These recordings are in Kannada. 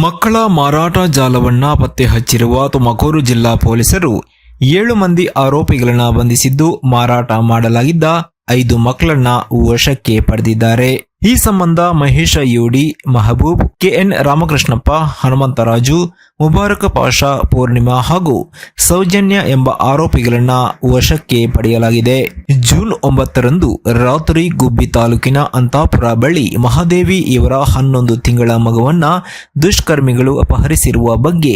ಮಕ್ಕಳ ಮಾರಾಟ ಜಾಲವನ್ನ ಪತ್ತೆ ಹಚ್ಚಿರುವ ತುಮಕೂರು ಜಿಲ್ಲಾ ಪೊಲೀಸರು ಏಳು ಮಂದಿ ಆರೋಪಿಗಳನ್ನ ಬಂಧಿಸಿದ್ದು ಮಾರಾಟ ಮಾಡಲಾಗಿದ್ದ ಐದು ಮಕ್ಕಳನ್ನ ವಶಕ್ಕೆ ಪಡೆದಿದ್ದಾರೆ. ಈ ಸಂಬಂಧ ಮಹೇಶ ಯೋಡಿ, ಮಹಬೂಬ್, ಕೆಎನ್ ರಾಮಕೃಷ್ಣಪ್ಪ, ಹನುಮಂತರಾಜು ಮುಬಾರಕ ಪಾಷಾ ಪೂರ್ಣಿಮಾ ಹಾಗೂ ಸೌಜನ್ಯ ಎಂಬ ಆರೋಪಿಗಳನ್ನ ವಶಕ್ಕೆ ಪಡೆಯಲಾಗಿದೆ. ಜೂನ್ ಒಂಬತ್ತರಂದು ರಾತ್ರಿ ಗುಬ್ಬಿ ತಾಲೂಕಿನ ಅಂತಾಪುರ ಬಳಿ ಮಹಾದೇವಿ ಇವರ ಹನ್ನೊಂದು ತಿಂಗಳ ಮಗುವನ್ನ ದುಷ್ಕರ್ಮಿಗಳು ಅಪಹರಿಸಿರುವ ಬಗ್ಗೆ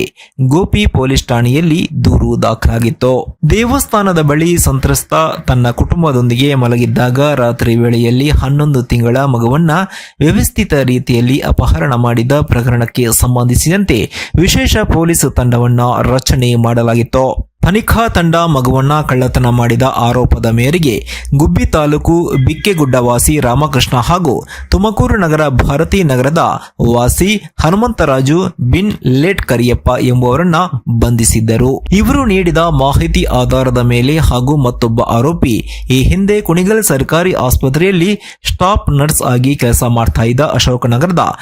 ಗೋಪಿ ಪೊಲೀಸ್ ಠಾಣೆಯಲ್ಲಿ ದೂರು ದಾಖಲಾಗಿತ್ತು. ದೇವಸ್ಥಾನದ ಬಳಿ ಸಂತ್ರಸ್ತ ತನ್ನ ಕುಟುಂಬದೊಂದಿಗೆ ಮಲಗಿದ್ದಾಗ ರಾತ್ರಿ ವೇಳೆಯಲ್ಲಿ ಹನ್ನೊಂದು ತಿಂಗಳ ಮಗುವನ್ನ ವ್ಯವಸ್ಥಿತ ರೀತಿಯಲ್ಲಿ ಅಪಹರಣ ಮಾಡಿದ ಪ್ರಕರಣಕ್ಕೆ ಸಂಬಂಧಿಸಿದಂತೆ ವಿಶೇಷ ಪೊಲೀಸ್ ತಂಡವನ್ನ ರಚನೆ ಮಾಡಲಾಗಿತ್ತು. ತನಿಖಾ ತಂಡ ಮಗುವನ್ನ ಕಳ್ಳತನ ಮಾಡಿದ ಆರೋಪದ ಮೇರೆಗೆ ಗುಬ್ಬಿ ತಾಲೂಕು ಬಿಕ್ಕೆಗುಡ್ಡವಾಸಿ ರಾಮಕೃಷ್ಣ ಹಾಗೂ ತುಮಕೂರು ನಗರ ಭಾರತೀ ನಗರದ ವಾಸಿ ಹನುಮಂತರಾಜು ಬಿನ್ ಲೇಟ್ ಕರಿಯಪ್ಪ ಎಂಬುವರನ್ನ ಬಂಧಿಸಿದ್ದರು. ಇವರು ನೀಡಿದ ಮಾಹಿತಿ ಆಧಾರದ ಮೇಲೆ ಹಾಗೂ ಮತ್ತೊಬ್ಬ ಆರೋಪಿ ಈ ಹಿಂದೆ ಕುಣಿಗಲ್ ಸರ್ಕಾರಿ ಆಸ್ಪತ್ರೆಯಲ್ಲಿ ಸ್ಟಾಫ್ ನರ್ಸ್ ಆಗಿ ಕೆಲಸ ಮಾಡ್ತಾ ಇದ್ದ ಅಶೋಕನಗರದ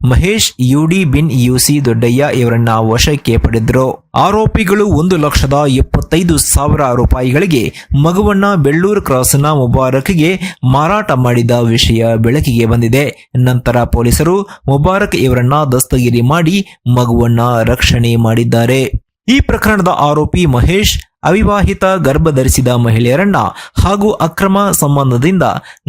ಮಹೇಶ್ ಯುಡಿ ಬಿನ್ ಯುಸಿ ದೊಡ್ಡಯ್ಯ ಇವರನ್ನ ವಶಕ್ಕೆ ಪಡೆದರು. ಆರೋಪಿಗಳು ಒಂದು ಲಕ್ಷದ ಎಪ್ಪತ್ತೈದು ಸಾವಿರ ರೂಪಾಯಿಗಳಿಗೆ ಮಗುವನ್ನ ಬೆಳ್ಳೂರು ಕ್ರಾಸ್ನ ಮುಬಾರಕ್ಗೆ ಮಾರಾಟ ಮಾಡಿದ ವಿಷಯ ಬೆಳಕಿಗೆ ಬಂದಿದೆ. ನಂತರ ಪೊಲೀಸರು ಮುಬಾರಕ್ ಇವರನ್ನ ದಸ್ತಗಿರಿ ಮಾಡಿ ಮಗುವನ್ನ ರಕ್ಷಣೆ ಮಾಡಿದ್ದಾರೆ. ಈ ಪ್ರಕರಣದ ಆರೋಪಿ ಮಹೇಶ್ ಅವಿವಾಹಿತ ಗರ್ಭಧರಿಸಿದ ಮಹಿಳೆಯರನ್ನ ಹಾಗೂ ಅಕ್ರಮ ಸಂಬಂಧದಿಂದ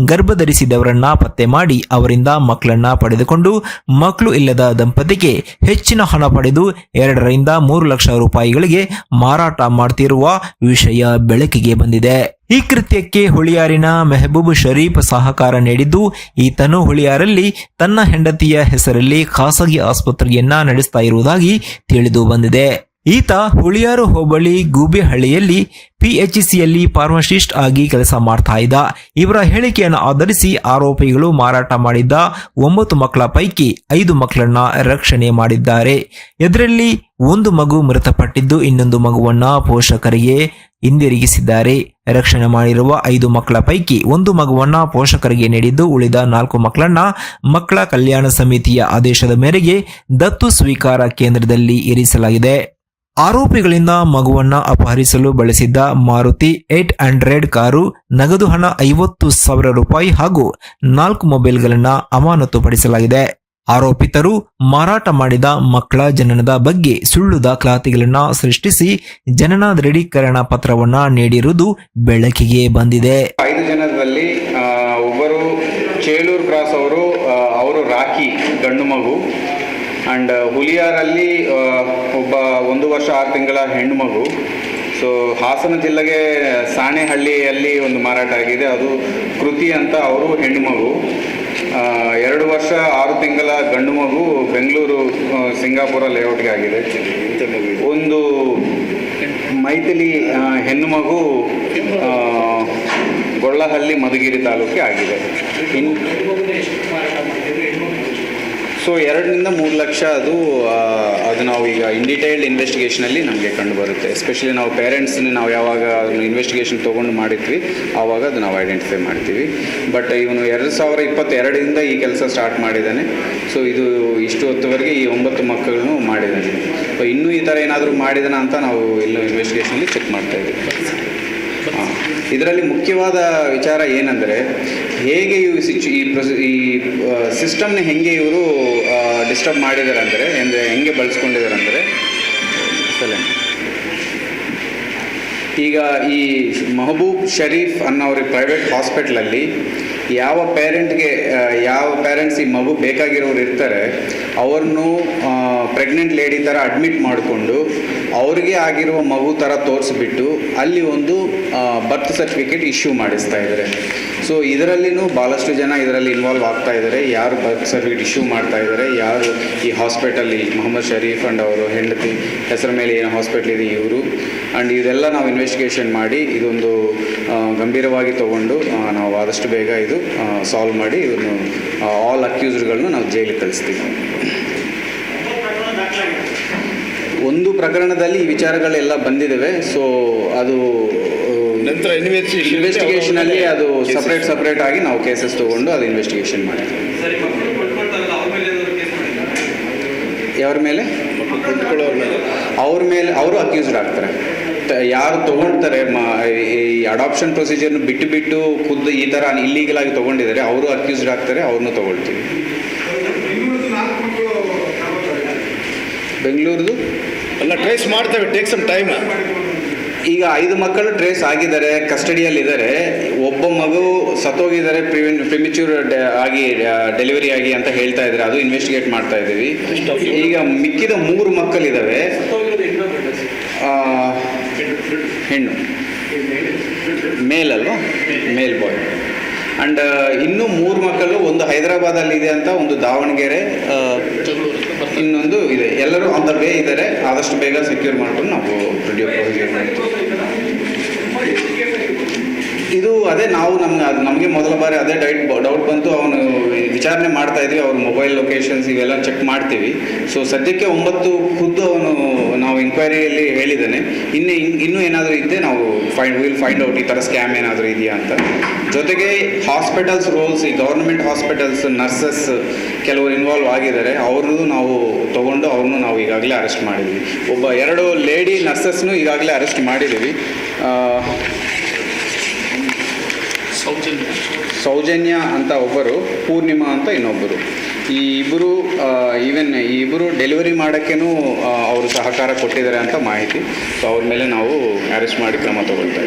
ಗರ್ಭಧರಿಸಿದವರನ್ನ ಪತ್ತೆ ಮಾಡಿ ಅವರಿಂದ ಮಕ್ಕಳನ್ನ ಪಡೆದುಕೊಂಡು ಮಕ್ಕಳು ಇಲ್ಲದ ದಂಪತಿಗೆ ಹೆಚ್ಚಿನ ಹಣ ಪಡೆದು ಎರಡರಿಂದ ಮೂರು ಲಕ್ಷ ರೂಪಾಯಿಗಳಿಗೆ ಮಾರಾಟ ಮಾಡ್ತಿರುವ ವಿಷಯ ಬೆಳಕಿಗೆ ಬಂದಿದೆ. ಈ ಕೃತ್ಯಕ್ಕೆ ಹುಳಿಯಾರಿನ ಮೆಹಬೂಬ್ ಶರೀಫ್ ಸಹಕಾರ ನೀಡಿದ್ದು, ಈತನು ಹುಳಿಯಾರಲ್ಲಿ ತನ್ನ ಹೆಂಡತಿಯ ಹೆಸರಲ್ಲಿ ಖಾಸಗಿ ಆಸ್ಪತ್ರೆಯನ್ನ ನಡೆಸ್ತಾ ಇರುವುದಾಗಿ ತಿಳಿದು ಬಂದಿದೆ. ಈತ ಹುಳಿಯಾರು ಹೋಬಳಿ ಗೂಬೆಹಳ್ಳಿಯಲ್ಲಿ ಪಿಎಚ್ಸಿಯಲ್ಲಿ ಫಾರ್ಮಸಿಸ್ಟ್ ಆಗಿ ಕೆಲಸ ಮಾಡ್ತಾ ಇದ್ದ. ಇವರ ಹೇಳಿಕೆಯನ್ನು ಆಧರಿಸಿ ಆರೋಪಿಗಳು ಮಾರಾಟ ಮಾಡಿದ್ದ ಒಂಬತ್ತು ಮಕ್ಕಳ ಪೈಕಿ ಐದು ಮಕ್ಕಳನ್ನ ರಕ್ಷಣೆ ಮಾಡಿದ್ದಾರೆ. ಇದರಲ್ಲಿ ಒಂದು ಮಗು ಮೃತಪಟ್ಟಿದ್ದು ಇನ್ನೊಂದು ಮಗುವನ್ನ ಪೋಷಕರಿಗೆ ಹಿಂದಿರುಗಿಸಿದ್ದಾರೆ. ರಕ್ಷಣೆ ಮಾಡಿರುವ ಐದು ಮಕ್ಕಳ ಪೈಕಿ ಒಂದು ಮಗುವನ್ನ ಪೋಷಕರಿಗೆ ನೀಡಿದ್ದು ಉಳಿದ ನಾಲ್ಕು ಮಕ್ಕಳನ್ನ ಮಕ್ಕಳ ಕಲ್ಯಾಣ ಸಮಿತಿಯ ಆದೇಶದ ಮೇರೆಗೆ ದತ್ತು ಸ್ವೀಕಾರ ಕೇಂದ್ರದಲ್ಲಿ ಇರಿಸಲಾಗಿದೆ. ಆರೋಪಿಗಳಿಂದ ಮಗುವನ್ನ ಅಪಹರಿಸಲು ಬಳಸಿದ್ದ ಮಾರುತಿ ಏಟ್ ಹಂಡ್ರೆಡ್ ಕಾರು ನಗದು ಹಣ ಐವತ್ತು ಸಾವಿರ ರೂಪಾಯಿ ಹಾಗೂ ನಾಲ್ಕು ಮೊಬೈಲ್ಗಳನ್ನ ಅಮಾನತುಪಡಿಸಲಾಗಿದೆ. ಆರೋಪಿತರು ಮಾರಾಟ ಮಾಡಿದ ಮಕ್ಕಳ ಜನನದ ಬಗ್ಗೆ ಸುಳ್ಳು ದಾಖಲಾತಿಗಳನ್ನು ಸೃಷ್ಟಿಸಿ ಜನನ ದೃಢೀಕರಣ ಪತ್ರವನ್ನ ನೀಡಿರುವುದು ಬೆಳಕಿಗೆ ಬಂದಿದೆ. ಐದು ಜನರಲ್ಲಿ ಒಬ್ಬರು ಚೇಳೂರು ಕ್ರಾಸ್ ಅವರು ಅವರು ರಾಖಿ ಗಂಡು ಮಗು. ಅಂಡ್ ಹುಲಿಯಾರಲ್ಲಿ ಒಬ್ಬ ಒಂದು ವರ್ಷ ಆರು ತಿಂಗಳ ಹೆಣ್ಮಗು ಮಗು. ಸೊ ಹಾಸನ ಜಿಲ್ಲೆಗೆ ಸಾಣೆಹಳ್ಳಿಯಲ್ಲಿ ಒಂದು ಮಾರಾಟ ಆಗಿದೆ. ಅದು ಕೃತಿ ಅಂತ ಅವರು ಹೆಣ್ಮಗು ಆ, ಎರಡು ವರ್ಷ ಆರು ತಿಂಗಳ ಗಂಡು ಮಗು ಬೆಂಗಳೂರು ಸಿಂಗಾಪುರ ಲೇಔಟ್ಗೆ ಆಗಿದೆ. ಒಂದು ಮೈಥಿಲಿ ಹೆಣ್ಣು ಮಗು ಗೊಳ್ಳಹಳ್ಳಿ ಮಧುಗಿರಿ ತಾಲೂಕಿಗೆ ಆಗಿದೆ. ಇನ್ ಸೊ ಎರಡರಿಂದ ಮೂರು ಲಕ್ಷ ಅದು ಅದು ನಾವು ಈಗ ಇನ್ ಇನ್ವೆಸ್ಟಿಗೇಷನಲ್ಲಿ ನಮಗೆ ಕಂಡು ಬರುತ್ತೆ. ಎಸ್ಪೆಷಲಿ ನಾವು ಪೇರೆಂಟ್ಸನ್ನ ನಾವು ಯಾವಾಗ ಇನ್ವೆಸ್ಟಿಗೇಷನ್ ತೊಗೊಂಡು ಮಾಡಿದ್ವಿ, ಆವಾಗ ಅದು ನಾವು ಐಡೆಂಟಿಫೈ ಮಾಡ್ತೀವಿ. ಬಟ್ ಇವನು ಎರಡು ಸಾವಿರ ಇಪ್ಪತ್ತೆರಡರಿಂದ ಈ ಕೆಲಸ ಸ್ಟಾರ್ಟ್ ಮಾಡಿದ್ದಾನೆ ಸೊ ಇದು ಇಷ್ಟು ಹೊತ್ತುವರೆಗೆ ಈ ಒಂಬತ್ತು ಮಕ್ಕಳನ್ನು ಮಾಡಿದ್ದಾನೆ ಸೊ ಇನ್ನೂ ಈ ಥರ ಏನಾದರೂ ಮಾಡಿದಾನ ಅಂತ ನಾವು ಇಲ್ಲೂ ಇನ್ವೆಸ್ಟಿಗೇಷನಲ್ಲಿ ಚೆಕ್ ಮಾಡ್ತಾ ಇದ್ದೀವಿ. ಇದರಲ್ಲಿ ಮುಖ್ಯವಾದ ವಿಚಾರ ಏನಂದರೆ, ಹೇಗೆ ಇವು ಸಿಚು ಈ ಪ್ರೊಸಿ, ಈ ಸಿಸ್ಟಮ್ನ ಹೆಂಗೆ ಇವರು ಡಿಸ್ಟರ್ಬ್ ಮಾಡಿದ್ದಾರೆ ಅಂದರೆ ಅಂದರೆ ಹೆಂಗೆ ಬಳಸ್ಕೊಂಡಿದ್ದಾರೆ ಅಂದರೆ ಸಲ ಈಗ ಈ ಮಹಬೂಬ್ ಶರೀಫ್ ಅನ್ನೋರಿಗೆ ಪ್ರೈವೇಟ್ ಹಾಸ್ಪಿಟ್ಲಲ್ಲಿ ಯಾವ ಪೇರೆಂಟ್ಗೆ ಯಾವ ಪೇರೆಂಟ್ಸ್ ಈ ಮಗು ಬೇಕಾಗಿರೋರು ಇರ್ತಾರೆ, ಅವ್ರನ್ನೂ ಪ್ರೆಗ್ನೆಂಟ್ ಲೇಡಿ ಥರ ಅಡ್ಮಿಟ್ ಮಾಡಿಕೊಂಡು ಅವ್ರಿಗೆ ಆಗಿರುವ ಮಗು ಥರ ತೋರಿಸ್ಬಿಟ್ಟು ಅಲ್ಲಿ ಒಂದು ಬರ್ತ್ ಸರ್ಟಿಫಿಕೇಟ್ ಇಶ್ಯೂ ಮಾಡಿಸ್ತಾ ಇದ್ದಾರೆ. ಸೊ ಇದರಲ್ಲಿನೂ ಭಾಳಷ್ಟು ಜನ ಇದರಲ್ಲಿ ಇನ್ವಾಲ್ವ್ ಆಗ್ತಾ ಇದ್ದಾರೆ. ಯಾರು ಬರ್ತ್ ಸರ್ಟಿಫಿಕೇಟ್ ಇಶ್ಯೂ ಮಾಡ್ತಾ ಇದ್ದಾರೆ, ಯಾರು ಈ ಹಾಸ್ಪಿಟಲ್ ಮೊಹಮ್ಮದ್ ಶರೀಫ್ ಅಂಡ್ ಅವರು ಹೆಂಡತಿ, ಹೆಸರ ಮೇಲೆ ಏನು ಹಾಸ್ಪಿಟ್ಲ್ ಇದೆ, ಇವರು. ಆ್ಯಂಡ್ ಇದೆಲ್ಲ ನಾವು ಇನ್ವೆಸ್ಟಿಗೇಷನ್ ಮಾಡಿ, ಇದೊಂದು ಗಂಭೀರವಾಗಿ ತಗೊಂಡು ನಾವು ಆದಷ್ಟು ಬೇಗ ಇದು ಸಾಲ್ವ್ ಮಾಡಿ, ಇದನ್ನು ಆಲ್ ಅಕ್ಯೂಸ್ಡ್ಗಳನ್ನು ನಾವು ಜೈಲಿಗೆ ಕಳಿಸ್ತೀವಿ. ಒಂದು ಪ್ರಕರಣದಲ್ಲಿ ಈ ವಿಚಾರಗಳೆಲ್ಲ ಬಂದಿದ್ದಾವೆ ಸೊ ಅದು ನಂತರ ಇನ್ವೆಸ್ಟಿಗೇಷನ್ ಅಲ್ಲಿ ಅದು ಸಪ್ರೇಟ್ ಸಪ್ರೇಟ್ ಆಗಿ ನಾವು ಕೇಸಸ್ ತಗೊಂಡು ಅದು ಇನ್ವೆಸ್ಟಿಗೇಷನ್ ಮಾಡ್ತೀವಿ ಯಾವ್ರ ಮೇಲೆ? ಅವ್ರ ಮೇಲೆ? ಅವರು ಅಕ್ಯೂಸ್ಡ್ ಆಗ್ತಾರೆ. ಯಾರು ತಗೊಳ್ತಾರೆ ಮ ಈ ಅಡಾಪ್ಷನ್ ಪ್ರೊಸೀಜರ್ನ ಬಿಟ್ಟು ಬಿಟ್ಟು ಖುದ್ದು ಈ ಥರ ಇಲ್ಲೀಗಲ್ ಆಗಿ ತೊಗೊಂಡಿದ್ದಾರೆ ಅವರು ಅಕ್ಯೂಸ್ಡ್ ಆಗ್ತಾರೆ ಅವ್ರನ್ನೂ ತಗೊಳ್ತೀವಿ. ಬೆಂಗಳೂರದು? ಅಲ್ಲ ಟ್ರೇಸ್ ಮಾಡ್ತೇವೆ ಟೇಕ್ ಸಮ್ ಟೈಮ್ ಈಗ ಐದು ಮಕ್ಕಳು ಟ್ರೇಸ್ ಆಗಿದ್ದಾರೆ ಕಸ್ಟಡಿಯಲ್ಲಿ ಇದ್ದಾರೆ ಒಬ್ಬ ಮಗು ಸತ್ತೋಗಿದ್ದಾರೆ ಪ್ರಿಮಿಚ್ಯೂರ್ ಆಗಿ ಡೆಲಿವರಿ ಆಗಿ ಅಂತ ಹೇಳ್ತಾ ಇದ್ದಾರೆ. ಅದು ಇನ್ವೆಸ್ಟಿಗೇಟ್ ಮಾಡ್ತಾ ಇದ್ದೀವಿ. ಈಗ ಮಿಕ್ಕಿದ ಮೂರು ಮಕ್ಕಳಿದ್ದಾವೆ ಆ, ಹೆಣ್ಣು ಮೇಲ್. ಅಲ್ವಾ ಮೇಲ್ ಬಾಯ್ ಅಂಡ್ ಇನ್ನೂ ಮೂರು ಮಕ್ಕಳು ಒಂದು ಹೈದರಾಬಾದಲ್ಲಿ ಇದೆ ಅಂತ ಒಂದು ದಾವಣಗೆರೆ ಇನ್ನೊಂದು ಇದೆ. ಎಲ್ಲರೂ ಆನ್ ದ ವೇ ಇದ್ದಾರೆ. ಆದಷ್ಟು ಬೇಗ ಸೆಕ್ಯೂರ್ ಮಾಡ್ಕೊಂಡು ನಾವು ವಿಡಿಯೋ ಮಾಡ್ತೀವಿ. ಅದೇ ನಾವು ನಮ್ಗೆ ಅದು ನಮಗೆ ಮೊದಲ ಬಾರಿ ಅದೇ ಡೈಟ್ ಡೌಟ್ ಬಂತು. ಅವನು ವಿಚಾರಣೆ ಮಾಡ್ತಾ ಇದ್ವಿ. ಅವ್ರ ಮೊಬೈಲ್ ಲೊಕೇಶನ್ಸ್ ಇವೆಲ್ಲ ಚೆಕ್ ಮಾಡ್ತೀವಿ. ಸೊ ಸದ್ಯಕ್ಕೆ ಒಂಬತ್ತು ಖುದ್ದು ಅವನು ನಾವು ಎಂಕ್ವೈರಿಯಲ್ಲಿ ಹೇಳಿದ್ದಾನೆ. ಇನ್ನು ಇನ್- ಇನ್ನೂ ಏನಾದರೂ ಇದ್ದರೆ ನಾವು ಫೈಂಡ್ ವಿಲ್ ಫೈಂಡ್ ಔಟ್ ಈ ಥರ ಸ್ಕ್ಯಾಮ್ ಏನಾದರೂ ಇದೆಯಾ ಅಂತ. ಜೊತೆಗೆ ಹಾಸ್ಪಿಟಲ್ಸ್ ರೋಲ್ಸ್ ಈ ಗೌರ್ಮೆಂಟ್ ಹಾಸ್ಪಿಟಲ್ಸ್ ನರ್ಸಸ್ ಕೆಲವರು ಇನ್ವಾಲ್ವ್ ಆಗಿದ್ದಾರೆ. ಅವ್ರನ್ನೂ ನಾವು ತೊಗೊಂಡು ಅವ್ರನ್ನೂ ನಾವು ಈಗಾಗಲೇ ಅರೆಸ್ಟ್ ಮಾಡಿದ್ವಿ. ಒಬ್ಬ ಎರಡು ಲೇಡಿ ನರ್ಸಸ್ನು ಈಗಾಗಲೇ ಅರೆಸ್ಟ್ ಮಾಡಿದ್ದೀವಿ. ಆ, ಸೌಜನ್ಯ ಅಂತ ಒಬ್ಬರು ಪೂರ್ಣಿಮಾ ಅಂತ ಇನ್ನೊಬ್ಬರು. ಈ ಇಬ್ಬರು ಈವನ್ ಈ ಇಬ್ಬರು ಡೆಲಿವರಿ ಮಾಡೋಕ್ಕೇನು ಅವರು ಸಹಕಾರ ಕೊಟ್ಟಿದ್ದಾರೆ ಅಂತ ಮಾಹಿತಿ. ಸೊ ಅವ್ರ ಮೇಲೆ ನಾವು ಅರೆಸ್ಟ್ ಮಾಡಿ ಕ್ರಮ ತಗೊಳ್ತಾ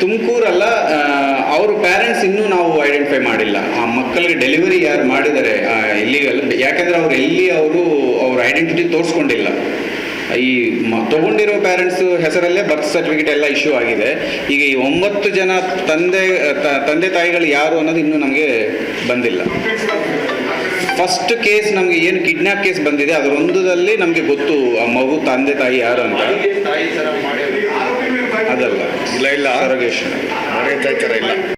ತುಮಕೂರಲ್ಲ ಅವರು ಪ್ಯಾರೆಂಟ್ಸ್ ಇನ್ನೂ ನಾವು ಐಡೆಂಟಿಫೈ ಮಾಡಿಲ್ಲ. ಆ ಮಕ್ಕಳಿಗೆ ಡೆಲಿವರಿ ಯಾರು ಮಾಡಿದ್ದಾರೆ ಇಲ್ಲಿಗಲ್ಲ ಯಾಕಂದ್ರೆ ಅವ್ರು ಎಲ್ಲಿ ಅವರು ಅವ್ರ ಐಡೆಂಟಿಟಿ ತೋರಿಸ್ಕೊಂಡಿಲ್ಲ. ಈ ಮ ತಗೊಂಡಿರೋ ಪ್ಯಾರೆಂಟ್ಸ್ ಹೆಸರಲ್ಲೇ ಬರ್ತ್ ಸರ್ಟಿಫಿಕೇಟ್ ಎಲ್ಲ ಇಶ್ಯೂ ಆಗಿದೆ. ಈಗ ಈ ಒಂಬತ್ತು ಜನ ತಂದೆ ತಂದೆ ತಾಯಿಗಳು ಯಾರು ಅನ್ನೋದು ಇನ್ನೂ ನಮಗೆ ಬಂದಿಲ್ಲ. ಫಸ್ಟ್ ಕೇಸ್ ನಮಗೆ ಏನು ಕಿಡ್ನಾಪ್ ಕೇಸ್ ಬಂದಿದೆ ಅದರೊಂದರಲ್ಲಿ ನಮಗೆ ಗೊತ್ತು ಆ ಮಗು ತಂದೆ ತಾಯಿ ಯಾರು ಅಂತ. ಅದಲ್ಲ. ಇಲ್ಲ ಇಲ್ಲ. ಆರೋಗ್ಯ ಇಲ್ಲ.